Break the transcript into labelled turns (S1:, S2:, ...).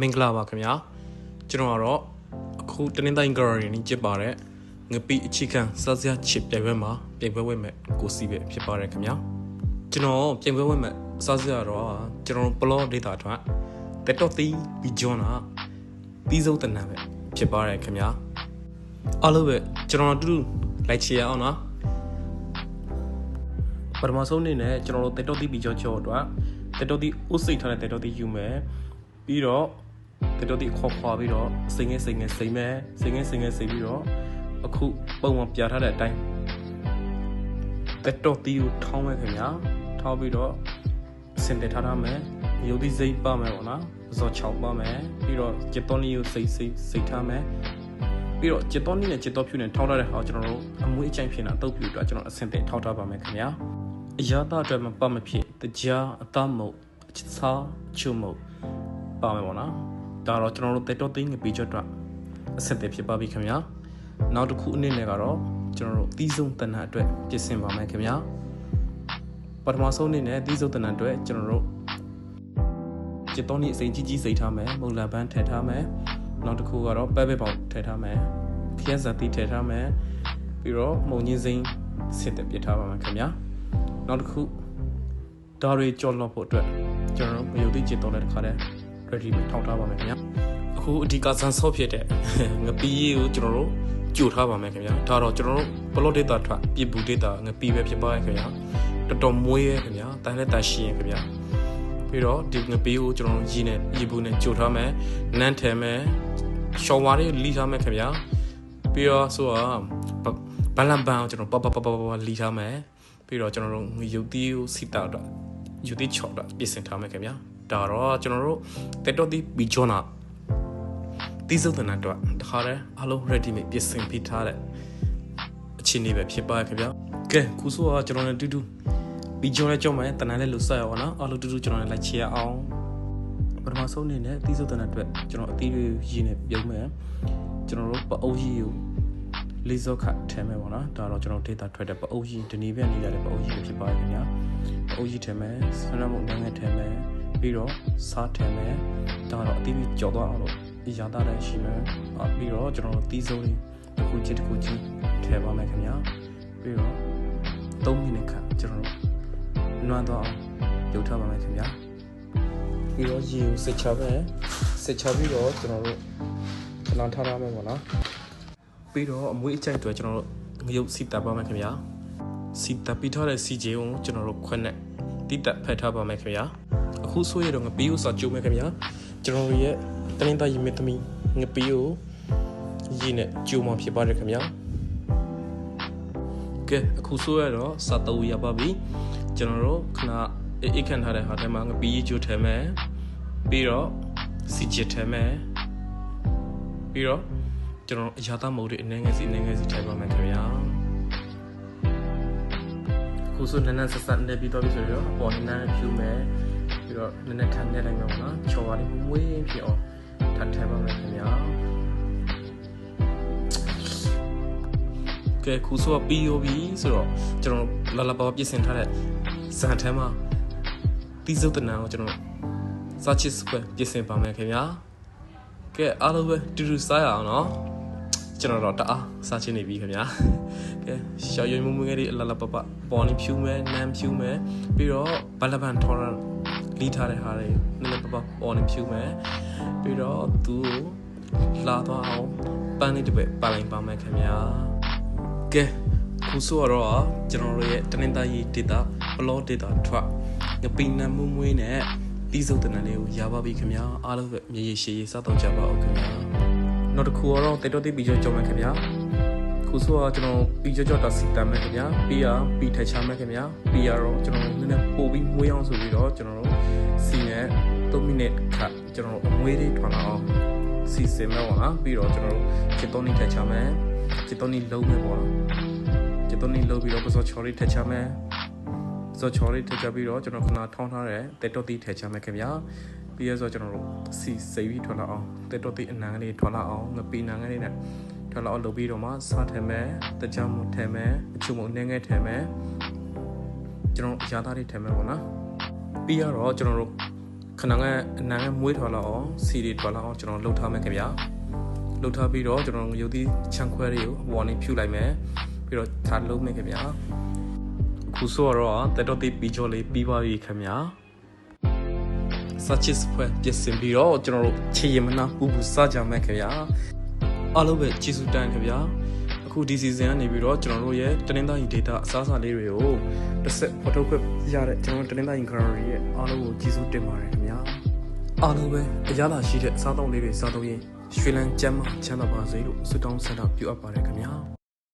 S1: မင်္ဂလာပါခင်ဗျာကျွန်တော်ကတော့အခုတနင်္သာရီဂရရီနေကြစ်ပါတဲ့ငပိအချီခံစားစရာချစ်ပြိုင်ပွဲမှာပြိုင်ပွဲဝင်မဲ့ကိုစီပဲဖြစ်ပါတယ်ခင်ဗျာကျွန်တော်ပြိုင်ပွဲဝင်မဲ့စားစရာတော့ကျွန်တော်ပလော့ဒေတာထွန်းတက်တော့တီဘီဂျွန်နာပြီးဆုံးတနံပဲဖြစ်ပါတယ်ခင်ဗျာအားလုံးပဲကျွန်တော်တို့လိုက်ချရအောင်နော်ပထမဆုံးအနေနဲ့ကျွန်တော်တို့တက်တော့တီဘီဂျွန်ချောအတွက်တက်တော့တီဥစိတ်ထားတဲ့တက်တော့တီယူမယ်ပြီးတော့ တက်တော့တီခေါ်ခွာပြီးတော့စိငယ်စိငယ်စိမ့်မယ်စိငယ်စိငယ်စိပြီးတော့အခုပုံမှန်ပြထားတဲ့အတိုင်းတက်တော့တီကိုထောင်းမယ်ခင်ဗျာထောင်းပြီးတော့စင်တက်ထားထားမယ်ရုပ်သီးစိမ့်ပါမယ်ပေါ့နော်ဇော်6ပါမယ်ပြီးတော့ဂျက်တော်နီကိုစိတ်စိတ်စိတ်ထားမယ်ပြီးတော့ဂျက်တော်နီနဲ့ဂျက်တော်ဖြူနဲ့ထောင်းထားတဲ့ဟာကိုကျွန်တော်တို့အမွေးအချိုင်ဖြစ်နေတာတုပ်ပြူအတွက်ကျွန်တော်အစင်တင်ထောက်ထားပါမယ်ခင်ဗျာအရာသားအတွက်မပတ်မဖြစ်တကြားအသမုတ်အချစ်စားချုံမုတ်ပါမယ်ပေါ့နော် ဒါတော့ကျွန်တော်တို့တက်တော့သိငပေးချက်အတွက်အစင်တင်ဖြစ်ပါပြီခင်ဗျာနောက်တစ်ခုအနေနဲ့ကတော့ကျွန်တော်တို့တီးဆုံးတဏ္ဍအတွက်ပြင်ဆင်ပါမယ်ခင်ဗျာပထမဆုံးအနေနဲ့တီးဆုံးတဏ္ဍအတွက်ကျွန်တော်တို့ကျစ်တော်နီအစိမ်ကြီးကြီးစိတ်ထားမယ်မုံလာပန်းထည့်ထားမယ်နောက်တစ်ခုကတော့ပဲပဲပေါင်ထည့်ထားမယ်ခရက်ဇာတိထည့်ထားမယ်ပြီးတော့မုံကြီးစိမ်းစစ်တက်ပြထားပါမယ်ခင်ဗျာနောက်တစ်ခုဒါတွေကြော်လွန်ဖို့အတွက်ကျွန်တော်တို့မယုံသိကျစ်တော်တဲ့တစ်ခါတည်း ready ပဲထောက်ထားပါမယ်ခင်ဗျာအခုအဓိကဇန်ဆော့ဖြစ်တဲ့ငပီးကိုကျွန်တော်တို့ကြိုထားပါမယ်ခင်ဗျာဒါတော့ကျွန်တော်တို့ plot data ထွက်ပြပူ data ငပီးပဲဖြစ်ပါရဲ့ခင်ဗျာတော်တော်မွေးရဲ့ခင်ဗျာတန်လက်တန်ရှိရင်ခင်ဗျာပြီးတော့ဒီငပီးကိုကျွန်တော်တို့ရည်နဲ့ရည်ဘူးနဲ့ကြိုထားမယ်နန်းထဲမယ်ရှောင်းဝါလေးလီထားမယ်ခင်ဗျာပြီးတော့ဆိုတော့ဘလန်ဘန်ကိုကျွန်တော်ပပပပပလီထားမယ်ပြီးတော့ကျွန်တော်တို့ရုပ်သီးကိုစီတာတော့ရုပ်သီးချော့တော့ပြင်ဆင်ထားမယ်ခင်ဗျာ ဒါတော့ကျွန်တော်တို့တက်တော့ဒီဘီဂျွန်နာတီးစုံတဲ့တော့တခါတည်းအလုံး ready made ပြင်ဆင်ပြီးထားတဲ့အခြေအနေပဲဖြစ်ပါခင်ဗျာကဲခုဆိုတော့ကျွန်တော်တို့တူတူဘီဂျွန်နဲ့ကြောက်မယ်တနန်းလေးလို့ဆက်ရအောင်နော်အလုံးတူတူကျွန်တော်လည်းလိုက်ချရအောင်ပထမဆုံးအနေနဲ့တီးစုံတဲ့အတွက်ကျွန်တော်အသီးတွေရင်းနေပြုံးမယ်ကျွန်တော်တို့ပအုပ်ကြီးကိုလေးစော့ခတ်ထဲမယ်ပေါ့နော်ဒါတော့ကျွန်တော် data ထွက်တဲ့ပအုပ်ကြီးဒီနေ့ပြန်နေရတဲ့ပအုပ်ကြီးဖြစ်ပါခင်ဗျာပအုပ်ကြီးထဲမယ်ဆန္ဒမုန်ငယ်ထဲမယ် ပြီးတော့စားထဲမယ်ဒါတော့အသီးပြီးကြော်သွားအောင်လို့ရတာလည်းရှိမယ်အပြီးတော့ကျွန်တော်တို့တီးစုံလေးတစ်ခုချင်းတစ်ခုချင်းထဲပါမယ်ခင်ဗျာပြီးတော့3မိနစ်ခန့်ကျွန်တော်တို့နွမ်းတော့ရုပ်ထားပါမယ်ခင်ဗျာပြီးတော့ရေကိုစစ်ချပဲစစ်ချပြီးတော့ကျွန်တော်တို့ခဏထားရမယ်ပေါ့နော်ပြီးတော့အမွေးအကြိုက်တွေကျွန်တော်တို့ငရုတ်စီတပ်ပါမယ်ခင်ဗျာစီတပ်ပြီးထားတဲ့စီဂျေကိုကျွန်တော်တို့ခွက်နဲ့ တိတက်ဖက်ထားပါမယ်ခင်ဗျာအခုဆိုရတော့ငပီးကိုစာကြိုးမယ်ခင်ဗျာကျွန်တော်တို့ရဲ့တနင်္သာရီမီသမီငပီးကိုရည်နဲ့ကြိုးမှဖြစ်ပါတယ်ခင်ဗျာကဲအခုဆိုရတော့စာတူရပါပြီကျွန်တော်တို့ခဏအိတ်ခန့်ထားတဲ့ဟာထဲမှာငပီးကြိုးထဲမယ်ပြီးတော့စီဂျစ်ထဲမယ်ပြီးတော့ကျွန်တော်အရာသားမုတ်တွေအနေငယ်စီအနေငယ်စီထည့်ပါမယ်ခင်ဗျာ ခုဆိုနန်းနန်းဆက်ဆက်နေပြီးတော့ပြီဆိုတော့အပေါ်နန်းနန်းဖြူမယ်ပြီးတော့နည်းနည်းထမ်းနေလိုက်မှာပေါ့နော်ချော်ပါလေးမွေးဖြစ်အောင်ထပ်ထည့်ပါမယ်ခင်ဗျာကဲခုဆိုပြီးရောပြီဆိုတော့ကျွန်တော်လာလာပါပြင်ဆင်ထားတဲ့ဇန်ထဲမှာတီးစုပ်တနံကိုကျွန်တော်စာချစ်စကွယ်ပြင်ဆင်ပါမယ်ခင်ဗျာကဲအားလုံးပဲတူတူစားရအောင်နော် ကျွန်တော်တော့တအားစားချင်နေပြီခင်ဗျာကဲရှောက်ရွံ့မှုမှုငယ်လေးအလလပပပေါ်နေဖြူမယ်နမ်းဖြူမယ်ပြီးတော့ဘလဘန်ထော်ရန်လီထားတဲ့ဟာတွေနည်းနည်းပပပေါ်နေဖြူမယ်ပြီးတော့သူ့ကိုလာသွားအောင်ပန်းလေးတစ်ပက်ပါလိုက်ပါမယ်ခင်ဗျာကဲခုဆိုတော့ကျွန်တော်တို့ရဲ့တနင်္သာရီ data ဘလော့ data ထွက်ငပိနမှုမွေးနဲ့တီးစုပ်တနံလေးကိုရပါပြီခင်ဗျာအားလုံးပဲမြေရရှိရေးစတော့ကြပါအောင်ခင်ဗျာ နောက်တစ်ခုကတော့တေတိုတိပီကျော်ကြော်မယ်ခင်ဗျာခုဆိုတော့ကျွန်တော်ပီကျော်ကြော်တာစီတမ်းမယ်ခင်ဗျာပြီးရပီထချမယ်ခင်ဗျာပြီးရတော့ကျွန်တော်နည်းနည်းပို့ပြီးမွေးအောင်ဆိုပြီးတော့ကျွန်တော်တို့စီနဲ့3မိနစ်ခန့်ကျွန်တော်တို့အမွေးလေးထွန်လာအောင်စီစင်မယ်ပေါ့နော်ပြီးတော့ကျွန်တော်တို့ချစ်တော်နေထချမယ်ချစ်တော်နေလုံးမယ်ပေါ့နော်ချစ်တော်နေလုံးပြီးတော့ပစောချော်လေးထချမယ်စောချော်လေးထချပြီးတော့ကျွန်တော်ခဏထောင်းထားတဲ့တေတိုတိထချမယ်ခင်ဗျာ ပြီးရဆိုကျွန်တော်တို့စီစိပြီးထွန်လာအောင်တေတိုတိအနံလေးထွန်လာအောင်ငပီနံလေးနဲ့ထွန်လာအောင်လုပ်ပြီးတော့မှစားထဲမယ်တကြမထဲမယ်အချုံမနှင်းငယ်ထဲမယ်ကျွန်တော်အရာသားတွေထဲမယ်ပေါ့နော်ပြီးရတော့ကျွန်တော်တို့ခဏကအနံငယ်မွေးထွာလာအောင်စီတွေထွာလာအောင်ကျွန်တော်လှုပ်ထားမယ်ခင်ဗျာလှုပ်ထားပြီးတော့ကျွန်တော်ရုပ်သီးချန်ခွဲတွေကိုအပေါ်နေဖြူလိုက်မယ်ပြီးတော့ထားလုံးမယ်ခင်ဗျာအခုဆိုတော့တက်တော့တေးပြီးကြောလေးပြီးပါပြီခင်ဗျာ such is ဖွဲ့ပြင်ဆင်ပြီးတော့ကျွန်တော်တို့ခြေရမနာပူပူစကြမယ်ခင်ဗျာအားလုံးပဲကျေးဇူးတင်ခင်ဗျာအခုဒီ season ကနေပြီးတော့ကျွန်တော်တို့ရဲ့တနင်္သာရီ data အစားအစာလေးတွေကိုတစ်ဆက်ဖော်ထုတ်ခွင့်ရတဲ့ကျွန်တော်တို့တနင်္သာရီ gallery ရဲ့အားလုံးကိုကျေးဇူးတင်ပါတယ်ခင်ဗျာအားလုံးပဲအရသာရှိတဲ့အစားအသောက်လေးတွေစားတော့ရင်ရွှေလန်းကျမ်းမချမ်းသာပါစေလို့ဆုတောင်းဆန္ဒပြုအပ်ပါတယ်ခင်ဗျာ